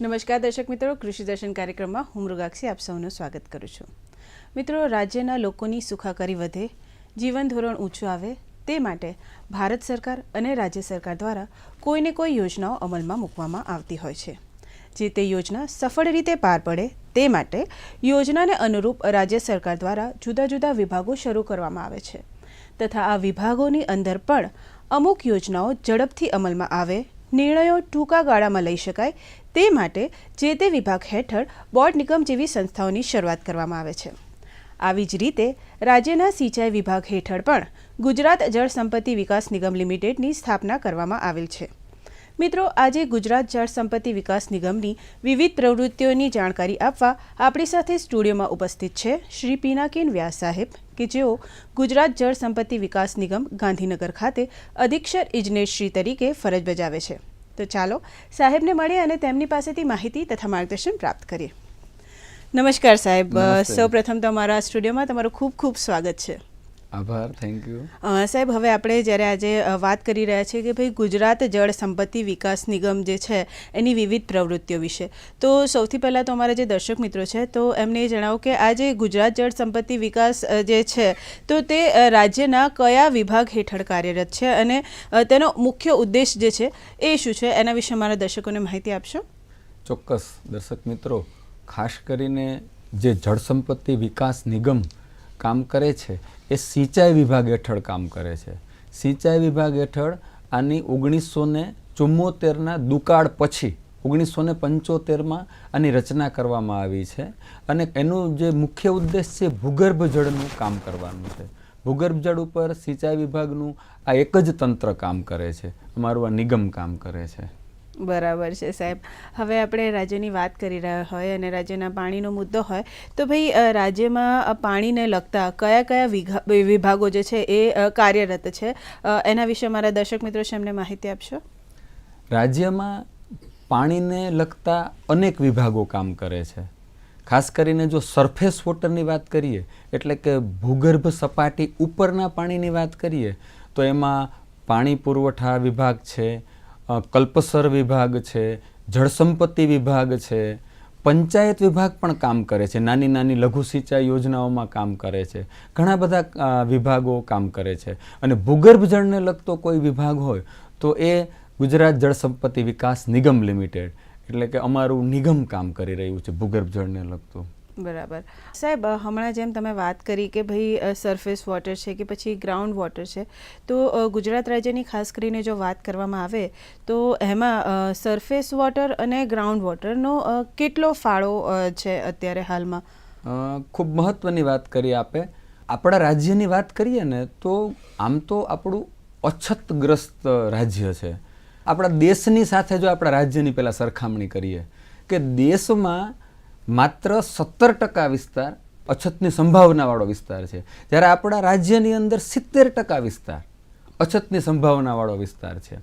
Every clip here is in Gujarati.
નમસ્કાર દર્શક મિત્રો, કૃષિ દર્શન કાર્યક્રમમાં હું મૃગાક્ષી આપ સૌનું સ્વાગત કરું છું. મિત્રો, રાજ્યના લોકોની સુખાકારી વધે, જીવન ધોરણ ઊંચું આવે, તે માટે ભારત સરકાર અને રાજ્ય સરકાર દ્વારા કોઈને કોઈ યોજનાઓ અમલમાં મૂકવામાં આવતી હોય છે. જે તે યોજના સફળ રીતે પાર પડે, તે માટે યોજનાને અનુરૂપ રાજ્ય સરકાર દ્વારા જુદા જુદા વિભાગો શરૂ કરવામાં આવે છે. તથા આ વિભાગોની અંદર પણ અમુક યોજનાઓ ઝડપથી અમલમાં આવે, નિર્ણયો ટૂંકા ગાળામાં લઈ શકાય તે માટે જે તે વિભાગ હેઠળ બોર્ડ નિગમ જેવી સંસ્થાઓની શરૂઆત કરવામાં આવે છે. આવી જ રીતે રાજ્યના સિંચાઈ વિભાગ હેઠળ પણ ગુજરાત જળ સંપત્તિ વિકાસ નિગમ લિમિટેડની સ્થાપના કરવામાં આવેલ છે. મિત્રો, આજે ગુજરાત જળ સંપત્તિ વિકાસ નિગમની વિવિધ પ્રવૃત્તિઓની જાણકારી આપવા આપણી સાથે સ્ટુડિયોમાં ઉપસ્થિત છે શ્રી પિનાકીન વ્યાસ સાહેબ, કે જેઓ ગુજરાત જળ સંપત્તિ વિકાસ નિગમ ગાંધીનગર ખાતે અધિક્ષર ઇજનેરશ્રી તરીકે ફરજ બજાવે છે. તો ચાલો સાહેબને મળીએ અને તેમની પાસેથી માહિતી તથા માર્ગદર્શન પ્રાપ્ત કરીએ. નમસ્કાર સાહેબ. સૌપ્રથમ તમારા સ્ટુડિયોમાં તમારું ખૂબ ખૂબ સ્વાગત છે. આભાર થેન્ક યુ સાહેબ હવે આપણે જ્યારે આજે વાત કરી રહ્યા છીએ કે ભાઈ ગુજરાત જળ સંપત્તિ વિકાસ નિગમ જે છે એની વિવિધ પ્રવૃત્તિઓ વિશે. તો સૌથી પહેલાં તો અમારા જે દર્શક મિત્રો છે તો એમને એ જણાવો કે આ જે ગુજરાત જળ સંપત્તિ વિકાસ જે છે તો તે રાજ્યના કયા વિભાગ હેઠળ કાર્યરત છે અને તેનો મુખ્ય ઉદ્દેશ જે છે એ શું છે? એના વિશે અમારા દર્શકોને માહિતી આપશો? ચોક્કસ. દર્શક મિત્રો ખાસ કરીને જે જળ સંપત્તિ વિકાસ નિગમ કામ કરે છે એ સિંચાઈ વિભાગ હેઠળ કામ કરે છે. સિંચાઈ વિભાગ હેઠળ આની ઓગણીસો ને ચુમ્મોતેરના દુકાળ પછી, ઓગણીસો ને પંચોતેરમાં આની રચના કરવામાં આવી છે અને એનું જે મુખ્ય ઉદ્દેશ છે ભૂગર્ભ જળનું કામ કરવાનું છે. ભૂગર્ભ જળ ઉપર સિંચાઈ વિભાગનું આ એક જ તંત્ર કામ કરે છે. અમારું આ નિગમ કામ કરે છે. બરાબર છે, સાહેબ. હવે આપણે રાજ્યની વાત કરી રહ્યા હોય અને રાજ્યના પાણીનો મુદ્દો હોય, તો ભાઈ રાજ્યમાં પાણીને લગતા કયા કયા વિભાગો જે છે એ કાર્યરત છે? એના વિશે મારા દર્શક મિત્રો છે એમને માહિતી આપશો? રાજ્યમાં પાણીને લગતા અનેક વિભાગો કામ કરે છે. ખાસ કરીને જો સરફેસ વોટરની વાત કરીએ, એટલે કે ભૂગર્ભ સપાટી ઉપરના પાણીની વાત કરીએ, તો એમાં પાણી પુરવઠા વિભાગ છે કલ્પસર વિભાગ છે, જળસંપત્તિ વિભાગ છે, પંચાયત વિભાગ પણ કામ કરે છે, નાની નાની લઘુ સિંચાઈ યોજનાઓમાં કામ કરે છે, ઘણા બધા વિભાગો કામ કરે છે. અને ભૂગર્ભ જળને લગતો કોઈ વિભાગ હોય તો એ ગુજરાત જળ સંપત્તિ વિકાસ નિગમ લિમિટેડ, એટલે કે અમારું નિગમ કામ કરી રહ્યું છે, ભૂગર્ભ જળને લગતું. બરાબર. સાહેબ હમણાં જેમ તમે વાત કરી કે ભાઈ સરફેસ વોટર છે કે પછી ગ્રાઉન્ડ વોટર છે, તો ગુજરાત રાજ્યની ખાસ કરીને જો વાત કરવામાં આવે, તો એમાં સરફેસ વોટર અને ગ્રાઉન્ડ વોટરનો કેટલો ફાળો છે અત્યારે હાલમાં? ખૂબ મહત્વની વાત કરી આપે. આપણા રાજ્યની વાત કરીએ ને, તો આમ તો આપણું અછતગ્રસ્ત રાજ્ય છે. આપણા દેશની સાથે જો આપણા રાજ્યની પહેલાં સરખામણી કરીએ, કે દેશમાં માત્ર સત્તર ટકા વિસ્તાર અછતની સંભાવનાવાળો વિસ્તાર છે. જ્યારે આપણા રાજ્યની અંદર સિત્તેર ટકા વિસ્તાર અછતની સંભાવનાવાળો વિસ્તાર છે.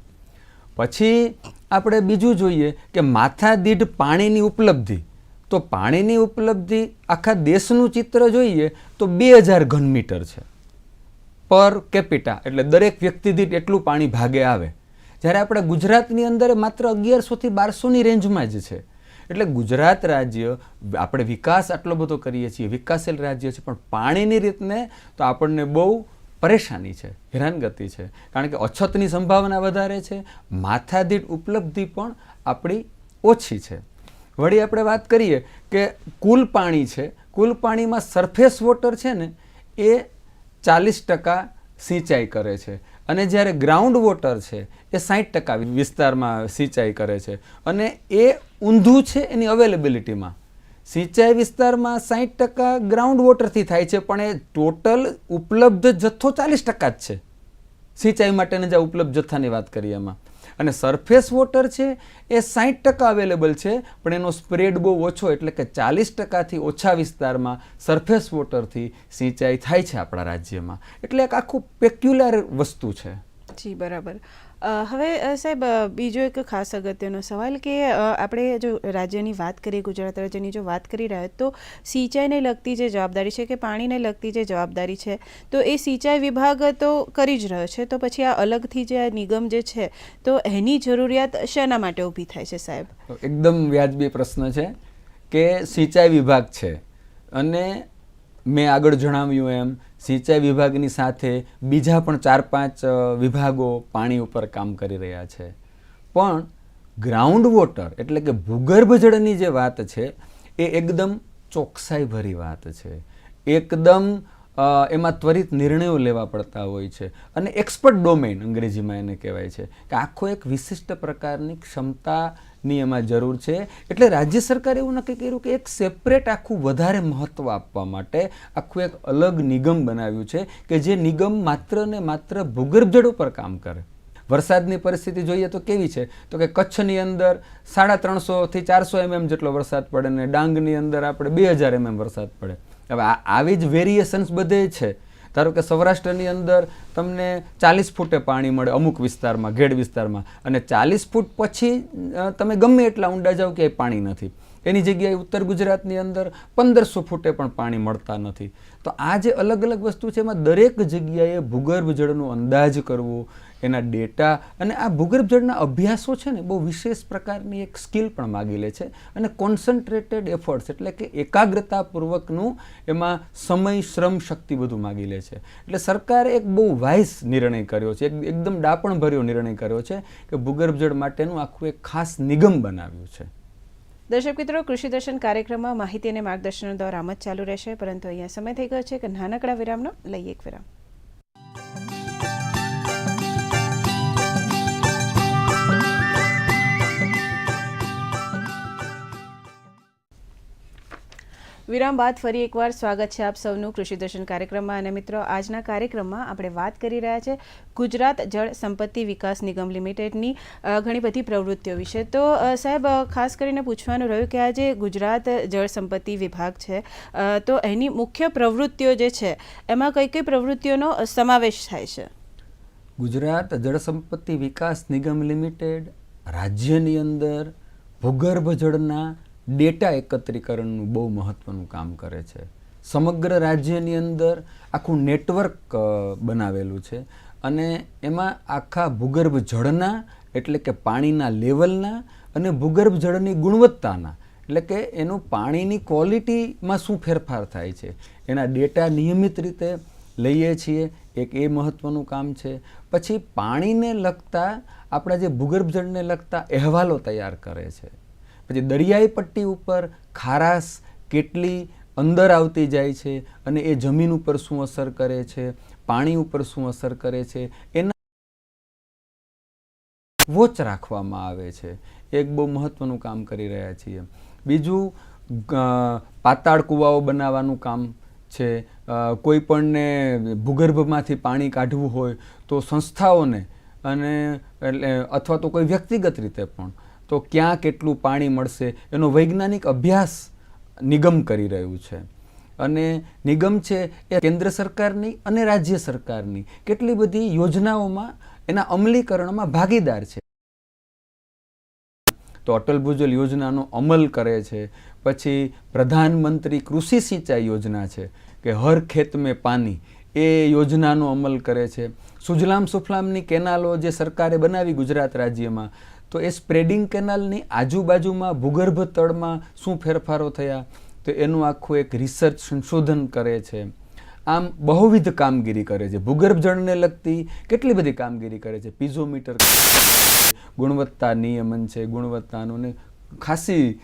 પછી આપણે બીજું જોઈએ કે માથાદીઢ પાણીની ઉપલબ્ધિ. તો પાણીની ઉપલબ્ધિ આખા દેશનું ચિત્ર જોઈએ તો બે હજાર ઘન મીટર છે. પર કેપિટા એટલે દરેક વ્યક્તિ દીઠ એટલું પાણી ભાગે આવે. જ્યારે આપણે ગુજરાતની અંદર માત્ર અગિયારસોથી બારસોની રેન્જમાં જ છે. એટલે ગુજરાત રાજ્ય, આપણે વિકાસ આટલો બધો કરીએ છીએ, વિકાસશીલ રાજ્ય છે, પણ પાણીની રીતને તો આપણને બહુ પરેશાની છે, હેરાનગતિ છે. કારણ કે અછતની સંભાવના વધારે છે, માથાદીઠ ઉપલબ્ધિ પણ આપણી ઓછી છે. વળી આપણે વાત કરીએ કે કુલ પાણી છે, કુલ પાણીમાં સરફેસ વોટર છે ને, એ ચાલીસ ટકા સિંચાઈ કરે છે. અને જ્યારે ગ્રાઉન્ડ વોટર છે, એ સાઠ ટકા વિસ્તારમાં સિંચાઈ કરે છે. અને એ ઊંધું છે એની અવેલેબિલિટીમાં સિંચાઈ વિસ્તારમાં સાઠ ટકા ગ્રાઉન્ડ વોટરથી થાય છે, પણ એ ટોટલ ઉપલબ્ધ જથ્થો ચાલીસ ટકા જ છે. સિંચાઈ માટેના જે ઉપલબ્ધ જથ્થાની વાત કરીએ એમાં. અને સરફેસ વોટર છે એ સાઠ ટકા અવેલેબલ છે, પણ એનો સ્પ્રેડ બહુ ઓછો એટલે કે ચાલીસ ટકાથી ઓછા વિસ્તારમાં સરફેસ વોટરથી સિંચાઈ થાય છે આપણા રાજ્યમાં. એટલે એક આખું પેક્યુલર વસ્તુ છે. જી, બરાબર. હવે સાહેબ બીજો એક ખાસ અગત્યનો સવાલ કે આપણે જો રાજ્યની વાત કરીએ, ગુજરાત રાજ્યની જો વાત કરી રહ્યા તો સિંચાઈને લગતી જે જવાબદારી છે કે પાણીને લગતી જે જવાબદારી છે, તો એ સિંચાઈ વિભાગ તો કરી જ રહ્યો છે. તો પછી આ અલગથી જે આ નિગમ જે છે, તો એની જરૂરિયાત શેના માટે ઊભી થાય છે, સાહેબ? એકદમ વ્યાજબી પ્રશ્ન છે કે સિંચાઈ વિભાગ છે અને મેં આગળ જણાવ્યું એમ, સિંચાઈ વિભાગની સાથે બીજા પણ ચાર પાંચ વિભાગો પાણી ઉપર કામ કરી રહ્યા છે. પણ ગ્રાઉન્ડ વોટર એટલે કે ભૂગર્ભ જળની જે વાત છે, એ એકદમ ચોકસાઈભરી વાત છે. એકદમ એમાં ત્વરિત નિર્ણયો લેવા પડતા હોય છે. અને એક્સપર્ટ ડોમેન અંગ્રેજીમાં એને કહેવાય છે કે આખો એક વિશિષ્ટ પ્રકારની ક્ષમતાની એમાં જરૂર છે. એટલે રાજ્ય સરકારે એવું નક્કી કર્યું કે એક સેપરેટ આખું વધારે મહત્ત્વ આપવા માટે આખું એક અલગ નિગમ બનાવ્યું છે કે જે નિગમ માત્ર ને માત્ર ભૂગર્ભ જળ ઉપર કામ કરે. વરસાદની પરિસ્થિતિ જોઈએ તો કેવી છે? તો કે કચ્છની અંદર સાડા ત્રણસોથી ચારસો એમએમ જેટલો વરસાદ પડે ને ડાંગની અંદર આપણે બે હજાર એમએમ વરસાદ પડે. હવે આવી જ વેરિએશન્સ બધે છે. ધારો કે સૌરાષ્ટ્રની અંદર તમને ચાલીસ ફૂટે પાણી મળે અમુક વિસ્તારમાં, ઘેડ વિસ્તારમાં. અને ચાલીસ ફૂટ પછી તમે ગમે એટલા ઊંડા જાઓ કે પાણી નથી. એની જગ્યાએ ઉત્તર ગુજરાતની અંદર પંદરસો ફૂટે પણ પાણી મળતા નથી. તો આ જે અલગ અલગ વસ્તુ છે, એમાં દરેક જગ્યાએ ભૂગર્ભ જળનો અંદાજ કરવો એના ડેટા અને આ ભૂગર્ભ જળના અભ્યાસો છે ને બહુ વિશેષ પ્રકારની એક સ્કિલ પણ માગી લે છે. અને કોન્સન્ટ્રેટેડ એફર્ટ્સ એટલે કે એકાગ્રતાપૂર્વકનું એમાં સમય, શ્રમ, શક્તિ બધું માગી લે છે. એટલે સરકારે એક બહુ વાઇસ નિર્ણય કર્યો છે એકદમ ડાપણભર્યો નિર્ણય કર્યો છે કે ભૂગર્ભ જળ માટેનું આખું એક ખાસ નિગમ બનાવ્યું છે. દર્શક મિત્રો, કૃષિ દર્શન કાર્યક્રમમાં માહિતી અને માર્ગદર્શનનો દોર આમ જ ચાલુ રહેશે, પરંતુ અહીંયા સમય થઈ ગયો છે કે નાનકડા વિરામનો, લઈએ એક વિરામ. વિરામ બાદ ફરી એકવાર સ્વાગત છે આપ સૌનું કૃષિ દર્શન કાર્યક્રમમાં. અને મિત્રો, આજના કાર્યક્રમમાં આપણે વાત કરી રહ્યા છે ગુજરાત જળ સંપત્તિ વિકાસ નિગમ લિમિટેડની ઘણી બધી પ્રવૃત્તિઓ વિશે. તો સાહેબ ખાસ કરીને પૂછવાનું રહ્યું કે આ જે ગુજરાત જળ સંપત્તિ વિભાગ છે તો એની મુખ્ય પ્રવૃત્તિઓ જે છે, એમાં કઈ કઈ પ્રવૃત્તિઓનો સમાવેશ થાય છે? ગુજરાત જળ સંપત્તિ વિકાસ નિગમ લિમિટેડ રાજ્યની અંદર ભૂગર્ભ જળના ડેટા એકત્રીકરણનું બહુ મહત્ત્વનું કામ કરે છે. સમગ્ર રાજ્યની અંદર આખું નેટવર્ક બનાવેલું છે અને એમાં આખા ભૂગર્ભ જળના એટલે કે પાણીના લેવલના અને ભૂગર્ભ જળની ગુણવત્તાના એટલે કે એનું પાણીની ક્વોલિટીમાં શું ફેરફાર થાય છે. એના ડેટા નિયમિત રીતે લઈએ છીએ, એક એ મહત્ત્વનું કામ છે. પછી પાણીને લગતા આપણા જે ભૂગર્ભ જળને લગતા અહેવાલો તૈયાર કરે છે. પછી દરિયાઈ પટ્ટી ઉપર ખારાશ કેટલી અંદર આવતી જાય છે અને એ જમીન ઉપર શું અસર કરે છે, પાણી ઉપર શું અસર કરે છે, એના વોચ રાખવામાં આવે છે. એક બહુ મહત્ત્વનું કામ કરી રહ્યા છીએ. બીજું પાતાળ કૂવાઓ બનાવવાનું કામ છે. કોઈ પણને ભૂગર્ભમાંથી પાણી કાઢવું હોય તો સંસ્થાઓને અને એટલે અથવા તો કોઈ વ્યક્તિગત રીતે પણ તો ક્યાં કેટલું પાણી મળશે? એનો વૈજ્ઞાનિક અભ્યાસ નિગમ કરી રહ્યું છે. અને નિગમ છે એ કેન્દ્ર સરકારની અને રાજ્ય સરકારની કેટલી બધી યોજનાઓમાં એના અમલીકરણમાં ભાગીદાર છે. તો અટલ ભૂજલ યોજનાનો અમલ કરે છે. પછી પ્રધાનમંત્રી કૃષિ સિંચાઈ યોજના છે કે હર ખેત મેં પાણી એ યોજનાનો અમલ કરે છે. સુજલામ સુફલામની કેનાલો જે સરકારે બનાવી ગુજરાત રાજ્યમાં તો એ સ્પ્રેડિંગ કેનાલની આજુબાજુમાં ભૂગર્ભ તળમાં શું ફેરફારો થયા? તો એનું આખું એક રિસર્ચ સંશોધન કરે છે. આમ બહુવિધ કામગીરી કરે છે. ભૂગર્ભ જળને લગતી કેટલી બધી કામગીરી કરે છે? પીઝોમીટર ગુણવત્તા નિયમન છે, ગુણવત્તાનું ને ખાસી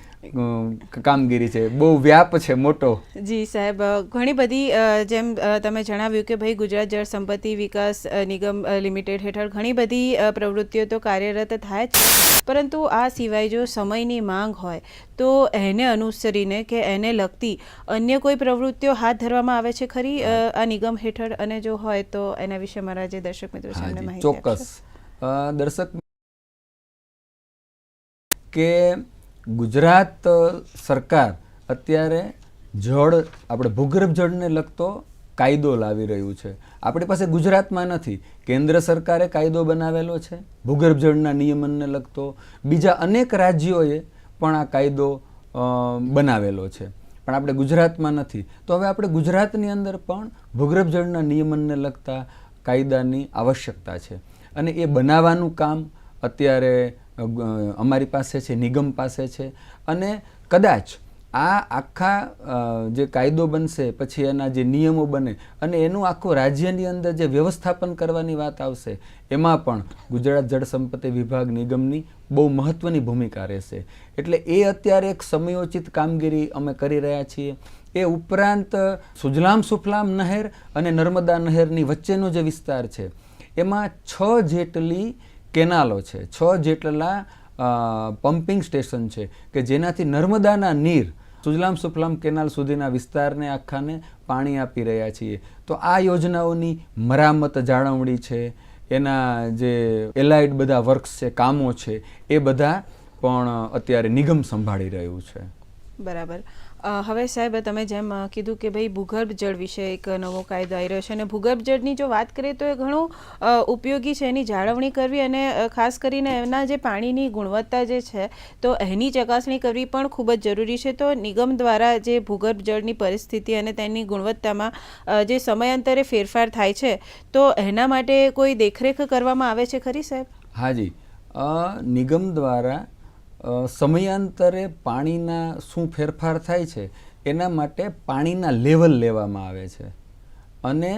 કામગીરી છે. બહુ વ્યાપ છે મોટો. જી સાહેબ ઘણી બધી જેમ તમે જણાવ્યું કે ભાઈ ગુજરાત જળ સંપત્તિ વિકાસ નિગમ લિમિટેડ હેઠળ ઘણી બધી પ્રવૃત્તિઓ તો કાર્યરત થાય છે. પરંતુ આ સિવાય જો સમયની માંગ હોય તો એને અનુસરીને કે એને લગતી અન્ય કોઈ પ્રવૃત્તિઓ હાથ ધરવામાં આવે છે ખરી? આ નિગમ હેઠળ અને જો હોય તો એના વિશે મારા જે દર્શક મિત્રો છે. ચોક્કસ. દર્શક કે ગુજરાત સરકાર અત્યારે જળ, આપણે ભૂગર્ભ જળને લગતો કાયદો લાવી રહ્યું છે. આપણી પાસે ગુજરાતમાં નથી. કેન્દ્ર સરકારે કાયદો બનાવેલો છે, ભૂગર્ભ જળના નિયમનને લગતો. બીજા અનેક રાજ્યોએ પણ આ કાયદો બનાવેલો છે. પણ આપણે ગુજરાતમાં નથી. તો હવે આપણે ગુજરાતની અંદર પણ ભૂગર્ભ જળના નિયમનને લગતા કાયદાની આવશ્યકતા છે. અને એ બનાવવાનું કામ અત્યારે અમારી પાસે છે, નિગમ પાસે છે. અને કદાચ આ આખા જે કાયદો બનશે, પછી એના જે નિયમો બને, અને એનું આખું રાજ્યની અંદર જે વ્યવસ્થાપન કરવાની વાત આવશે, એમાં પણ ગુજરાત જળ સંપત્તિ વિભાગ નિગમની બહુ મહત્ત્વની ભૂમિકા રહેશે. એટલે એ અત્યારે એક સમયોચિત કામગીરી અમે કરી રહ્યા છીએ. એ ઉપરાંત સુજલામ સુફલામ નહેર અને નર્મદા નહેરની વચ્ચેનો જે વિસ્તાર છે, એમાં છ જેટલી કેનાલો છે. છ જેટલા પમ્પિંગ સ્ટેશન છે કે જેનાથી નર્મદાના નીર, સુજલામ સુફલામ કેનાલ સુધીના વિસ્તારને આખાને પાણી આપી રહ્યા છીએ. તો આ યોજનાઓની મરામત જાળવણી છે, એના જે એલાઇડ બધા વર્ક્સ છે, કામો છે, એ બધા પણ અત્યારે નિગમ સંભાળી રહ્યું છે. બરાબર. હવે સાહેબ, તમે જેમ કીધું કે ભાઈ ભૂગર્ભ જળ વિશે એક નવો કાયદો આવી રહ્યો છે અને ભૂગર્ભ જળની જો વાત કરીએ તો એ ઘણું ઉપયોગી છે. એની જાળવણી કરવી અને ખાસ કરીને એના જે પાણીની ગુણવત્તા જે છે, તો એની ચકાસણી કરવી પણ ખૂબ જ જરૂરી છે. તો નિગમ દ્વારા જે ભૂગર્ભ જળની પરિસ્થિતિ અને તેની ગુણવત્તામાં જે સમયાંતરે ફેરફાર થાય છે, તો એના માટે કોઈ દેખરેખ કરવામાં આવે છે ખરી સાહેબ? હાજી નિગમ દ્વારા સમયાંતરે પાણીના શું ફેરફાર થાય છે, એના માટે પાણીના લેવલ લેવામાં આવે છે અને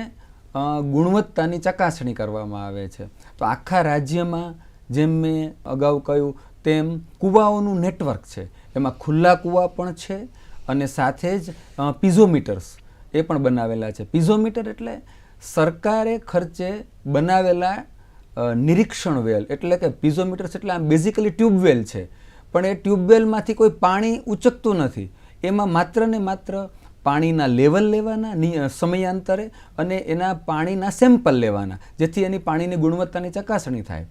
ગુણવત્તાની ચકાસણી કરવામાં આવે છે. તો આખા રાજ્યમાં જેમ મેં અગાઉ કહ્યું તેમ કૂવાઓનું નેટવર્ક છે. એમાં ખુલ્લા કૂવા પણ છે અને સાથે જ પિઝોમીટર્સ એ પણ બનાવેલા છે. પીઝોમીટર એટલે સરકારે ખર્ચે બનાવેલા નિરીક્ષણ વેલ. એટલે કે પીઝોમીટર્સ એટલે આમ બેઝિકલી ટ્યુબવેલ છે. પણ એ ટ્યુબવેલમાંથી કોઈ પાણી ઉચકતું નથી. એમાં માત્ર ને માત્ર પાણીના લેવલ લેવાના સમયાંતરે અને એના પાણીના સેમ્પલ લેવાના, જેથી એની પાણીની ગુણવત્તાની ચકાસણી થાય.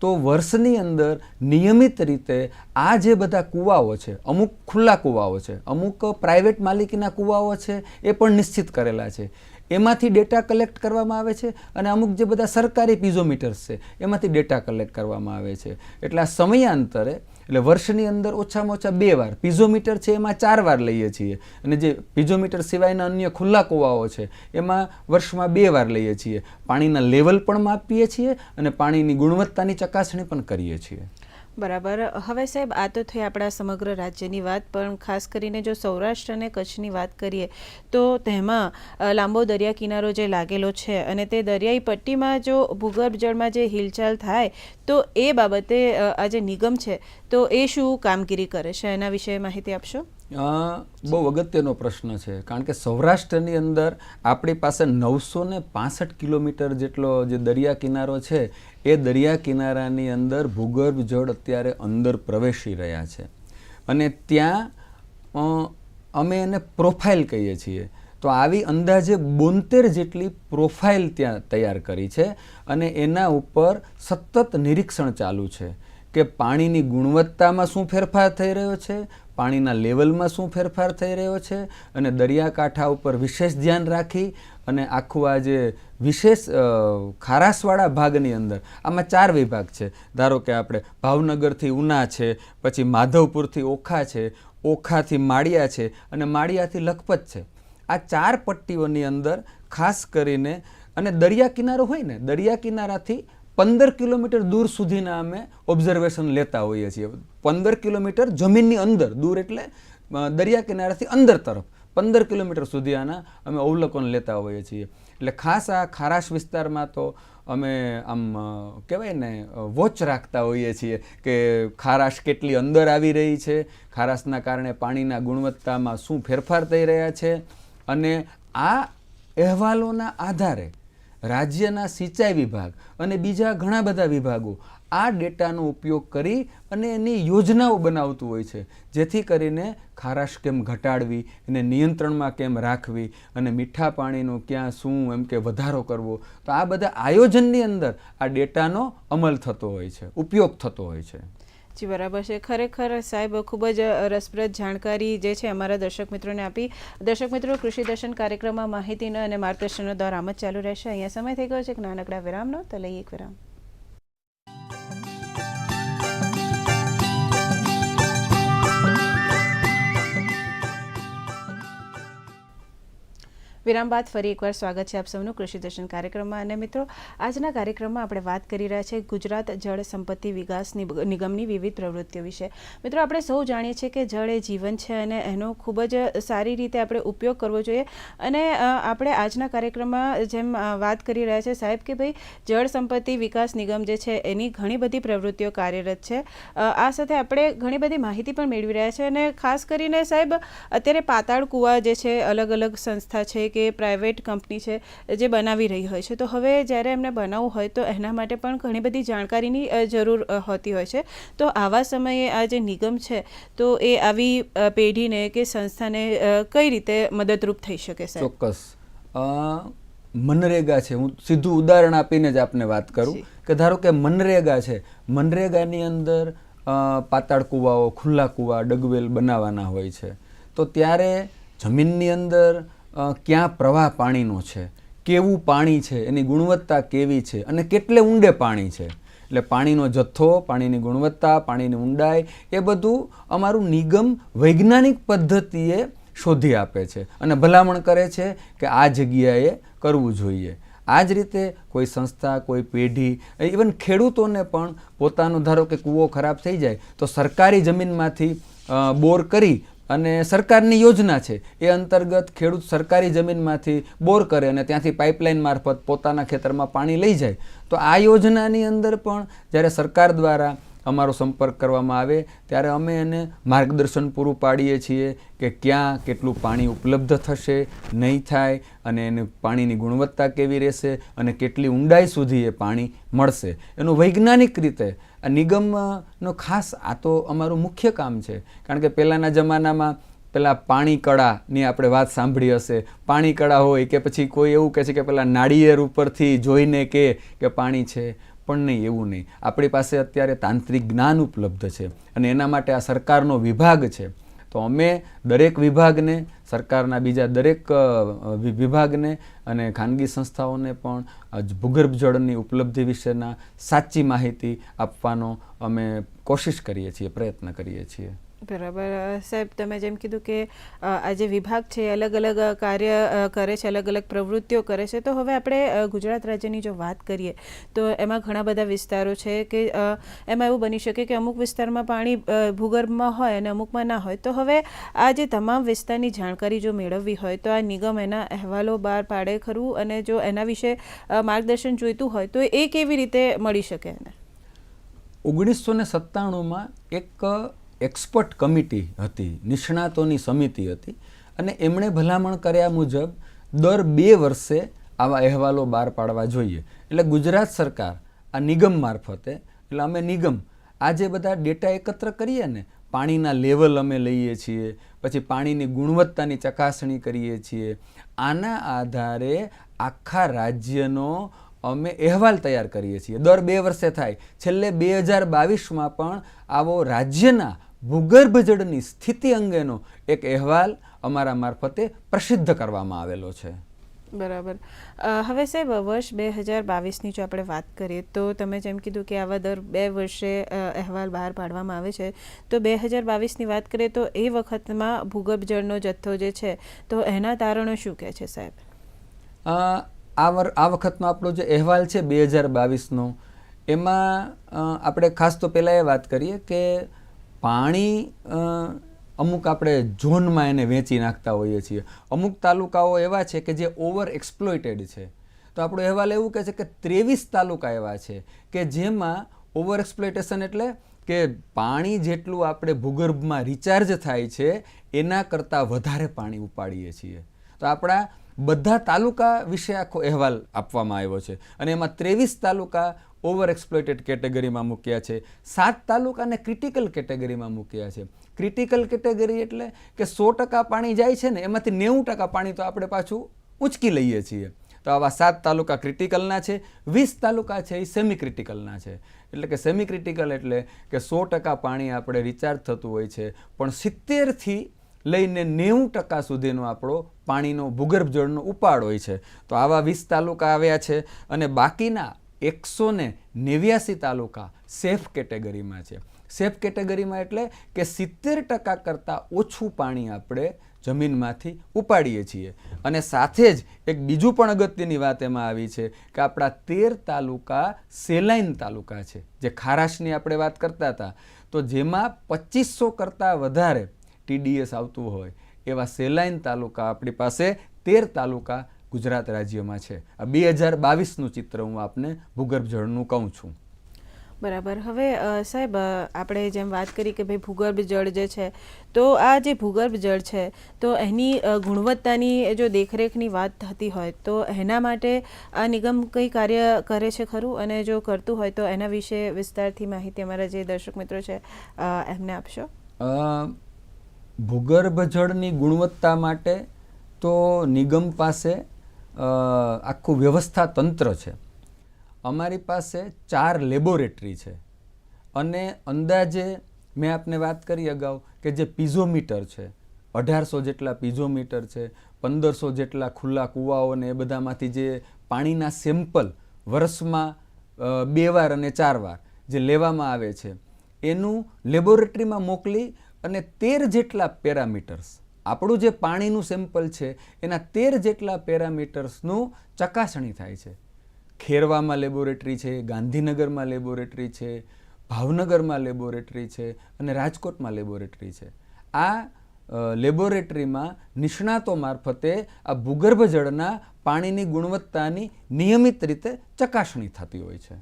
તો વર્ષની અંદર નિયમિત રીતે આ જે બધા કૂવાઓ છે, અમુક ખુલ્લા કૂવાઓ છે, અમુક પ્રાઇવેટ માલિકીના કૂવાઓ છે, એ પણ નિશ્ચિત કરેલા છે. એમાંથી ડેટા કલેક્ટ કરવામાં આવે છે અને અમુક જે બધા સરકારી પીઝોમીટર્સ છે, એમાંથી ડેટા કલેક્ટ કરવામાં આવે છે. એટલે આ સમયાંતરે એટલે વર્ષની અંદર ઓછામાં ઓછા બે વાર પીઝોમીટર છે, એમાં ચાર વાર લઈએ છીએ. અને જે પીઝોમીટર સિવાયના અન્ય ખુલ્લા કૂવાઓ છે, એમાં વર્ષમાં બે વાર લઈએ છીએ. પાણીના લેવલ પણ માપીએ છીએ અને પાણીની ગુણવત્તાની ચકાસણી પણ કરીએ છીએ. બરાબર. હવે સાહેબ, આ તો થઈ આપણા સમગ્ર રાજ્યની વાત, પણ ખાસ કરીને જો સૌરાષ્ટ્ર અને કચ્છની વાત કરીએ, તો તેમાં લાંબો દરિયા કિનારો જે લાગેલો છે અને તે દરિયાઈ પટ્ટીમાં જો ભૂગર્ભ જળમાં જે હિલચાલ થાય, તો એ બાબતે આ જે નિગમ છે, તો એ શું કામગીરી કરે છે? એના વિશે માહિતી આપશો? બહુ અગત્યનો પ્રશ્ન છે. કારણ કે સૌરાષ્ટ્રની અંદર આપણી પાસે નવસો ને પાસઠ કિલોમીટર જેટલો જે દરિયા કિનારો છે, એ દરિયા કિનારાની અંદર ભૂગર્ભ જળ અત્યારે અંદર પ્રવેશી રહ્યા છે. અને ત્યાં અમે એને પ્રોફાઇલ કહીએ છીએ. તો આવી અંદાજે બોતેર જેટલી પ્રોફાઇલ ત્યાં તૈયાર કરી છે અને એના ઉપર સતત નિરીક્ષણ ચાલુ છે કે પાણીની ગુણવત્તામાં શું ફેરફાર થઈ રહ્યો છે પાણીના લેવલમાં શું ફેરફાર થઈ રહ્યો છે અને દરિયાકાંઠા ઉપર વિશેષ ધ્યાન રાખી અને આખું આ જે વિશેષ ખારાસવાળા ભાગની અંદર, આમાં ચાર વિભાગ છે. ધારો કે આપણે ભાવનગરથી ઉના છે, પછી માધવપુરથી ઓખા છે, ઓખાથી માળિયા છે અને માળિયાથી લખપત છે. આ ચાર પટ્ટીઓની અંદર ખાસ કરીને, અને દરિયા કિનારો હોય ને, દરિયા કિનારાથી પંદર કિલોમીટર દૂર સુધીના અમે ઓબ્ઝર્વેશન લેતા હોઈએ છીએ. પંદર કિલોમીટર જમીનની અંદર, દૂર એટલે દરિયા કિનારાથી અંદર તરફ. પંદર કિલોમીટર સુધી આના અમે અવલોકન લેતા હોઈએ છીએ. એટલે ખાસ આ ખારાશ વિસ્તારમાં તો અમે આમ કહેવાય ને વોચ રાખતા હોઈએ છીએ કે ખારાશ કેટલી અંદર આવી રહી છે, ખારાશના કારણે પાણીના ગુણવત્તામાં શું ફેરફાર થઈ રહ્યા છે. અને આ અહેવાલોના આધારે રાજ્યના સિંચાઈ વિભાગ અને બીજા ઘણા બધા વિભાગો આ ડેટાનો ઉપયોગ કરી અને એની યોજનાઓ બનાવતું હોય છે. જેથી કરીને ખારાશ કેમ ઘટાડવી એને નિયંત્રણમાં કેમ રાખવી અને મીઠા પાણીનો ક્યાં શું એમ કે વધારો કરવો, તો આ બધા આયોજનની અંદર આ ડેટાનો અમલ થતો હોય છે, ઉપયોગ થતો હોય છે. જી, બરાબર છે. ખરેખર સાહેબ, ખૂબ જ રસપ્રદ જાણકારી જે છે અમારા દર્શક મિત્રોને આપી. દર્શક મિત્રો, કૃષિ દર્શન કાર્યક્રમમાં માહિતીનો અને માર્ગદર્શનનો દોર આમ જ ચાલુ રહેશે. અહીંયા સમય થઈ ગયો છે એક નાનકડા વિરામનો, તો લઈએ એક વિરામ. વિરામ બાદ ફરી એકવાર સ્વાગત છે આપ સૌનું કૃષિ દર્શન કાર્યક્રમમાં. અને મિત્રો, આજના કાર્યક્રમમાં આપણે વાત કરી રહ્યા છીએ ગુજરાત જળ સંપત્તિ વિકાસ નિગમની વિવિધ પ્રવૃત્તિઓ વિશે. મિત્રો, આપણે સૌ જાણીએ છીએ કે જળ એ જીવન છે અને એનો ખૂબ જ સારી રીતે આપણે ઉપયોગ કરવો જોઈએ. અને આપણે આજના કાર્યક્રમમાં જેમ વાત કરી રહ્યા છે સાહેબ કે ભાઈ, જળ સંપત્તિ વિકાસ નિગમ જે છે એની ઘણી બધી પ્રવૃત્તિઓ કાર્યરત છે. આ સાથે આપણે ઘણી બધી માહિતી પણ મેળવી રહ્યા છે. અને ખાસ કરીને સાહેબ, અત્યારે પાતાળ કુવા જે છે અલગ અલગ સંસ્થા છે કે પ્રાઇવેટ કંપની છે જે બનાવી રહી હોય છે. તો હવે જ્યારે એમને બનાવવું હોય તો એના માટે પણ ઘણી બધી જાણકારીની જરૂર હોતી હોય છે. તો આવા સમયે આ જે નિગમ છે તો એ આવી પેઢીને કે સંસ્થાને કઈ રીતે મદદરૂપ થઈ શકે છે ચોક્કસ. મનરેગા છે. હું સીધું ઉદાહરણ આપીને જ આપને વાત કરું કે ધારો કે મનરેગા છે. મનરેગાની અંદર પાતાળ કૂવાઓ ખુલ્લા કૂવા ડગવેલ બનાવવાના હોય છે. તો ત્યારે જમીનની અંદર ક્યાં પ્રવાહ પાણીનો છે? કેવું પાણી છે? એની ગુણવત્તા કેવી છે? અને કેટલે ઊંડે પાણી છે? એટલે પાણીનો જથ્થો, પાણીની ગુણવત્તા, પાણીની ઊંડાઈ, એ બધું અમારું નિગમ વૈજ્ઞાનિક પદ્ધતિએ શોધી આપે છે અને ભલામણ કરે છે કે આ જગ્યાએ કરવું જોઈએ. આ જ રીતે કોઈ સંસ્થા, કોઈ પેઢી ઇવન ખેડૂતોને પણ પોતાનો, ધારો કે કૂવો ખરાબ થઈ જાય, તો સરકારી જમીનમાંથી બોર કરી અને સરકારની યોજના છે, એ અંતર્ગત ખેડૂત સરકારી જમીનમાંથી બોર કરે અને ત્યાંથી પાઇપલાઇન મારફત પોતાના ખેતરમાં પાણી લઈ જાય, તો આ યોજનાની અંદર પણ જ્યારે સરકાર દ્વારા અમારો સંપર્ક કરવામાં આવે, ત્યારે અમે એને માર્ગદર્શન પૂરું પાડીએ છીએ કે ક્યાં કેટલું પાણી ઉપલબ્ધ થશે, નહીં થાય, અને એને પાણીની ગુણવત્તા કેવી રહેશે, અને કેટલી ઊંડાઈ સુધી એ પાણી મળશે. એનું વૈજ્ઞાનિક રીતે આ નિગમનો ખાસ આ તો અમારું મુખ્ય કામ છે. કારણ કે પહેલાંના જમાનામાં પેલા પાણી કળાની આપણે વાત સાંભળી હશે. પાણી કળા હોય કે પછી કોઈ એવું કહે છે કે પેલા નાળિયેર ઉપરથી જોઈને કે કે પાણી છે. પણ નહીં, એવું નહીં. આપણી પાસે અત્યારે તાંત્રિક જ્ઞાન ઉપલબ્ધ છે. અને એના માટે આ સરકારનો વિભાગ છે. તો અમે દરેક વિભાગને, સરકારના બીજા દરેક વિભાગને અને ખાનગી સંસ્થાઓને પણ ભૂગર્ભ જળની ઉપલબ્ધિ વિશેના સાચી માહિતી આપવાનો અમે કોશિશ કરીએ છીએ, પ્રયત્ન કરીએ છીએ. બરાબર. સાહેબ, તમે જેમ કીધું કે આ જે વિભાગ છે અલગ અલગ કાર્ય કરે છે, અલગ અલગ પ્રવૃત્તિઓ કરે છે. તો હવે આપણે ગુજરાત રાજ્યની જો વાત કરીએ, તો એમાં ઘણા બધા વિસ્તારો છે કે એમાં એવું બની શકે કે અમુક વિસ્તારમાં પાણી ભૂગર્ભમાં હોય અને અમુકમાં ના હોય. તો હવે આ જે તમામ વિસ્તારની જાણકારી જો મેળવવી હોય, તો આ નિગમ એના અહેવાલો બહાર પાડે ખરું અને જો એના વિશે માર્ગદર્શન જોઈતું હોય, તો એ કેવી રીતે મળી શકે એને? ઓગણીસો ને સત્તાણુંમાં એક એક્સપર્ટ કમિટી હતી, નિષ્ણાતોની સમિતિ હતી અને એમણે ભલામણ કર્યા મુજબ દર બે વર્ષે આવા અહેવાલો બહાર પાડવા જોઈએ. એટલે ગુજરાત સરકાર આ નિગમ મારફતે, એટલે અમે નિગમ આ જે બધા ડેટા એકત્ર કરીએ ને, પાણીના લેવલ અમે લઈએ છીએ, પછી પાણીની ગુણવત્તાની ચકાસણી કરીએ છીએ. આના આધારે આખા રાજ્યનો અમે અહેવાલ તૈયાર કરીએ છીએ. દર બે વર્ષે થાય. છેલ્લે બે હજાર બાવીસમાં પણ આવો રાજ્યના ભૂગર્ભ જળની સ્થિતિ અંગેનો એક અહેવાલ અમારા મારફતે પ્રસિદ્ધ કરવામાં આવેલો છે. બરાબર. હવે સાહેબ વર્ષ બે હજાર બાવીસની જો આપણે વાત કરીએ તો તમે જેમ કીધું કે આવા દર બે વર્ષે અહેવાલ બહાર પાડવામાં આવે છે. તો બે હજાર બાવીસની વાત કરીએ તો એ વખતમાં ભૂગર્ભ જળનો જથ્થો જે છે તો એના તારણો શું કહે છે સાહેબ? આ વર આ વખતનો આપણો જે અહેવાલ છે બે હજાર બાવીસનો એમાં આપણે ખાસ તો પહેલાં એ વાત કરીએ કે પાણી અમુક આપણે ઝોનમાં એને વેચી નાખતા હોઈએ છીએ. અમુક તાલુકાઓ એવા છે કે જે ઓવર એક્સપ્લોઇટેડ છે. તો આપણો અહેવાલ એવું કહે છે કે ત્રેવીસ તાલુકા એવા છે કે જેમાં ઓવર એક્સપ્લોઇટેશન એટલે કે પાણી જેટલું આપણે ભૂગર્ભમાં રિચાર્જ થાય છે, એના કરતાં વધારે પાણી ઉપાડીએ છીએ. તો આપણા બધા તાલુકા વિશે આખો અહેવાલ આપવામાં આવ્યો છે. અને એમાં ત્રેવીસ તાલુકા ઓવર એક્સપ્લોઇટેડ કેટેગરીમાં મૂક્યા છે. સાત તાલુકાને ક્રિટિકલ કેટેગરીમાં મૂક્યા છે. ક્રિટિકલ કેટેગરી એટલે કે સો ટકા પાણી જાય છે ને, એમાંથી નેવું ટકા પાણી તો આપણે પાછું ઉંચકી લઈએ છીએ. તો આવા સાત તાલુકા ક્રિટિકલના છે, વીસ તાલુકા છે, એ સેમી ક્રિટિકલના છે. એટલે કે સેમી ક્રિટિકલ એટલે કે સો ટકા પાણી આપણે રિચાર્જ થતું હોય છે. પણ સિત્તેરથી લઈને નેવું ટકા સુધીનો આપણો પાણીનો ભૂગર્ભ જળનો ઉપાડ હોય છે. તો આવા વીસ તાલુકા આવ્યા છે અને બાકીના એકસો ને નેવ્યાસી તાલુકા સેફ કેટેગરીમાં છે. સેફ કેટેગરીમાં એટલે કે સિત્તેર ટકા કરતાં ઓછું પાણી આપણે જમીનમાંથી ઉપાડીએ છીએ. અને સાથે જ એક બીજું પણ અગત્યની વાત એમાં આવી છે કે આપણા તેર તાલુકા સેલાઈન તાલુકા છે, જે ખારાશની આપણે વાત કરતા હતા. તો જેમાં પચીસો કરતાં વધારે ટીડીએસ આવતું હોય એવા સેલાઈન તાલુકા આપણી પાસે, તેર તાલુકા ગુજરાત રાજ્યમાં છે. આ બે હજાર બાવીસનું ચિત્ર હું આપને ભૂગર્ભ જળનું કહું છું. બરાબર. હવે સાહેબ આપણે જેમ વાત કરી કે ભાઈ ભૂગર્ભ જળ જે છે તો આ જે ભૂગર્ભ જળ છે તો એની ગુણવત્તાની જો દેખરેખની વાત થતી હોય તો એના માટે આ નિગમ કંઈ કાર્ય કરે છે ખરું? અને જો કરતું હોય તો એના વિશે વિસ્તારથી માહિતી અમારા જે દર્શક મિત્રો છે એમને આપશો? ભૂગર્ભ જળની ગુણવત્તા માટે તો નિગમ પાસે આખું વ્યવસ્થા તંત્ર છે. અમારી પાસે ચાર લેબોરેટરી છે. અને અંદાજે મેં આપને વાત કરી અગાઉ કે જે પીઝોમીટર છે, અઢારસો જેટલા પીઝોમીટર છે, પંદરસો જેટલા ખુલ્લા કૂવાઓ ને એ બધામાંથી જે પાણીના સેમ્પલ વર્ષમાં બે વાર અને ચાર વાર જે લેવામાં આવે છે, એનું લેબોરેટરીમાં મોકલી અને તેર જેટલા પેરામીટર્સ આપણું જે પાણીનું સેમ્પલ છે, એના તેર જેટલા પેરામીટર્સનું ચકાસણી થાય છે. ખેરવામાં લેબોરેટરી છે, ગાંધીનગરમાં લેબોરેટરી છે, ભાવનગરમાં લેબોરેટરી છે અને રાજકોટમાં લેબોરેટરી છે. આ લેબોરેટરીમાં નિષ્ણાતો મારફતે આ ભૂગર્ભ જળના પાણીની ગુણવત્તાની નિયમિત રીતે ચકાસણી થતી હોય છે.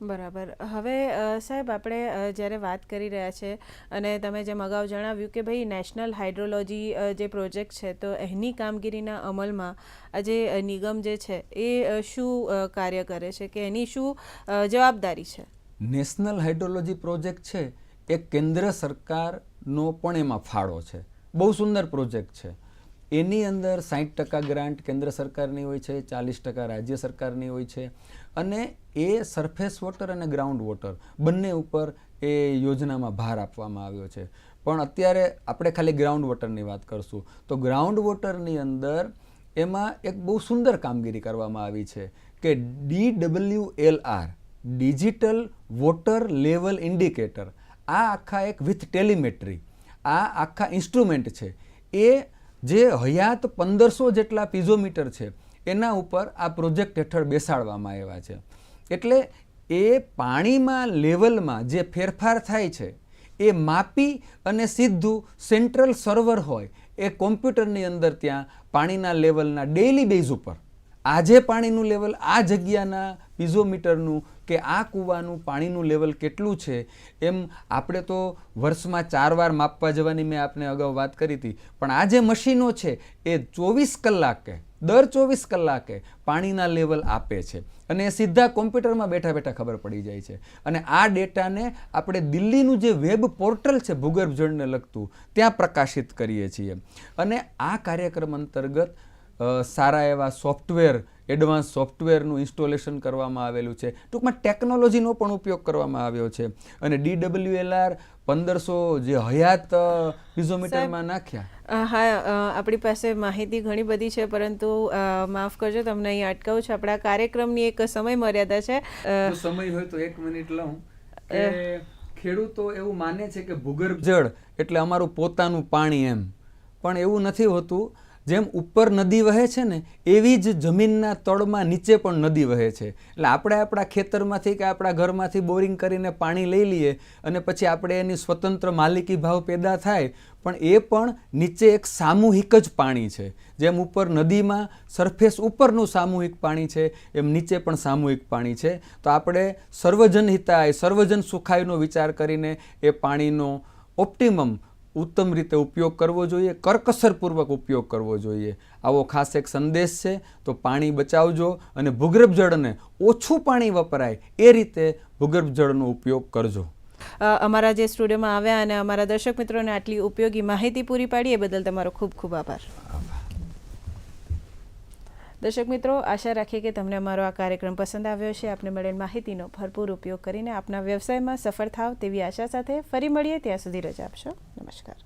બરાબર. હવે સાહેબ, આપણે જ્યારે વાત કરી રહ્યા છે અને તમે જેમ અગાઉ જણાવ્યું કે ભાઈ નેશનલ હાઇડ્રોલોજી જે પ્રોજેક્ટ છે, તો એની કામગીરીના અમલમાં આ જે નિગમ જે છે એ શું કાર્ય કરે છે કે એની શું જવાબદારી છે? નેશનલ હાઇડ્રોલોજી પ્રોજેક્ટ છે એ કેન્દ્ર સરકારનો પણ એમાં ફાળો છે. બહુ સુંદર પ્રોજેક્ટ છે. એની અંદર સાઠ ટકા ગ્રાન્ટ કેન્દ્ર સરકારની હોય છે, ચાલીસ ટકા રાજ્ય સરકારની હોય છે અને એ સરફેસ વોટર અને ગ્રાઉન્ડ વોટર બંને ઉપર એ યોજનામાં ભાર આપવામાં આવ્યો છે. પણ અત્યારે આપણે ખાલી ગ્રાઉન્ડ વોટરની વાત કરશું. તો ગ્રાઉન્ડ વોટરની અંદર એમાં એક બહુ સુંદર કામગીરી કરવામાં આવી છે કે D W L R, digital water level indicator, આ આખા એક વિથ ટેલિમેટ્રી, આ આખા ઇન્સ્ટ્રુમેન્ટ છે. એ જે હયાત પંદરસો જેટલા પીઝોમીટર છે, એના ઉપર આ પ્રોજેક્ટ હેઠળ બેસાડવામાં આવ્યા છે. એટલે એ પાણીમાં લેવલમાં જે ફેરફાર થાય છે, એ માપી અને સીધું સેન્ટ્રલ સર્વર હોય, એ કોમ્પ્યુટરની અંદર ત્યાં પાણીના લેવલના ડેઇલી બેઝ ઉપર આજે પાણીનું લેવલ આ જગ્યાના પીઝોમીટરનું કે આ કૂવાનું પાણીનું લેવલ કેટલું છે એમ આપણે તો વર્ષમાં ચાર વાર માપવા જવાની મેં આપને અગાઉ વાત કરી હતી. પણ આ જે મશીનો છે એ ચોવીસ કલાકે, દર ચોવીસ કલાકે પાણીના લેવલ આપે છે. અને એ સીધા કોમ્પ્યુટરમાં બેઠા બેઠા ખબર પડી જાય છે. અને આ ડેટાને આપણે દિલ્હીનું જે વેબ પોર્ટલ છે ભૂગર્ભ જળને લગતું, ત્યાં પ્રકાશિત કરીએ છીએ. અને આ કાર્યક્રમ અંતર્ગત સારા એવા સોફ્ટવેર એડવાન્સ સોફ્ટવેરનું ઇન્સ્ટોલેશન કરવામાં આવેલું છે. ટૂંકમાં ટેકનોલોજીનો પણ ઉપયોગ કરવામાં આવ્યો છે. અને ડીડબલ્યુએલઆર પંદરસો જે હયાત પીઝોમીટરમાં નાખ્યા. હા આપણી પાસે માહિતી ઘણી બધી છે પરંતુ માફ કરજો તમને અહીં અટકાવું છું. આપણા કાર્યક્રમની એક સમય મર્યાદા છે સમય હોય તો એક મિનિટ લઉં. ખેડૂતો એવું માને છે કે ભૂગર્ભ જળ એટલે અમારું પોતાનું પાણી એમ. પણ એવું નથી હોતું જેમ ઉપર નદી વહે છે ને, એવી જ જમીનના તળમાં નીચે પણ નદી વહે છે. એટલે આપણે આપણા ખેતરમાંથી કે આપણા ઘરમાંથી બોરિંગ કરીને પાણી લઈ લઈએ અને પછી આપણે એની સ્વતંત્ર માલિકી ભાવ પેદા થાય, પણ એ પણ નીચે એક સામૂહિક જ પાણી છે. જેમ ઉપર નદીમાં સરફેસ ઉપરનું સામૂહિક પાણી છે, એમ નીચે પણ સામૂહિક પાણી છે. તો આપણે સર્વજન હિતાય, સર્વજન સુખાયનો વિચાર કરીને એ પાણીનો ઓપ્ટિમમ ઉત્તમ રીતે ઉપયોગ કરવો જોઈએ કરકસરપૂર્વક ઉપયોગ કરવો જોઈએ. આવો ખાસ એક સંદેશ છે તો પાણી બચાવજો અને ભૂગર્ભ જળને ઓછું પાણી વપરાય એ રીતે ભૂગર્ભ જળનો ઉપયોગ કરજો. અમારા જે સ્ટુડિયોમાં આવ્યા અને અમારા દર્શક મિત્રોને આટલી ઉપયોગી માહિતી પૂરી પાડી એ બદલ તમારો ખૂબ ખૂબ આભાર. દર્શક મિત્રો, આશા રાખીએ કે તમને અમારો આ કાર્યક્રમ પસંદ આવ્યો છે આપને મળેલ માહિતીનો ભરપૂર ઉપયોગ કરીને આપના વ્યવસાયમાં સફળ થાવ તેવી આશા સાથે ફરી મળીએ ત્યાં સુધી રજા આપશો. નમસ્કાર.